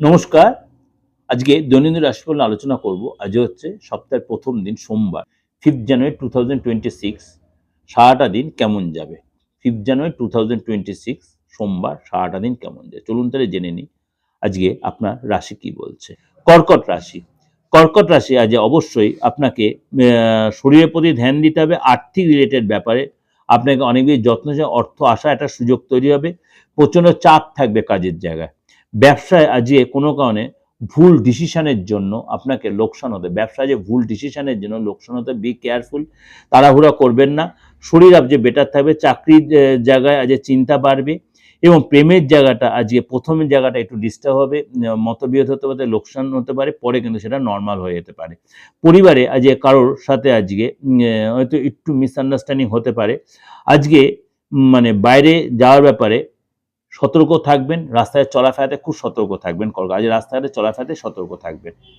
নমস্কার। আজকে দৈনন্দিন রাশিফল আলোচনা করব। আজ হচ্ছে সপ্তাহের প্রথম দিন সোমবার fifth January two thousand twenty six সারাটা দিন কেমন যাবে? Fifth January two thousand twenty six সোমবার, সারাটা দিন কেমন যায় চলুন তাহলে জেনে নিই, আজকে আপনার রাশি কি বলছে? কর্কট রাশি কর্কট রাশি আজ অবশ্যই আপনাকে শরীরের প্রতি ধ্যান দিতে হবে। আর্থিক রিলেটেড ব্যাপারে আপনাকে অনেক বেশি যত্ন অর্থ আসা একটা সুযোগ তৈরি হবে। প্রচণ্ড চাপ থাকবে কাজের জায়গায়। ব্যবসায় আজকে কোনো কারণে ভুল ডিসিশনের জন্য আপনাকে লোকসান হতে, ব্যবসায় যে ভুল ডিসিশনের জন্য লোকসান হতে বি কেয়ারফুল তাড়াহুড়া করবেন না। শরীর আজ যে বেটার থাকবে, চাকরির জায়গায় আজ চিন্তা বাড়বে এবং প্রেমের জায়গাটা আজকে প্রথমের জায়গাটা একটু ডিস্টার্ব হবে মতবিরোধ হতে পারে, লোকসান হতে পারে, পরে কিন্তু সেটা নর্মাল হয়ে যেতে পারে। পরিবারে আজকে কারোর সাথে আজকে হয়তো একটু মিসআন্ডারস্ট্যান্ডিং হতে পারে। আজকে মানে বাইরে যাওয়ার ব্যাপারে সতর্ক থাকবেন রাস্তায় চলাফেরাতে খুব সতর্ক থাকবেন কলকাতা রাস্তাঘাটে চলাফেরাতে সতর্ক থাকবেন।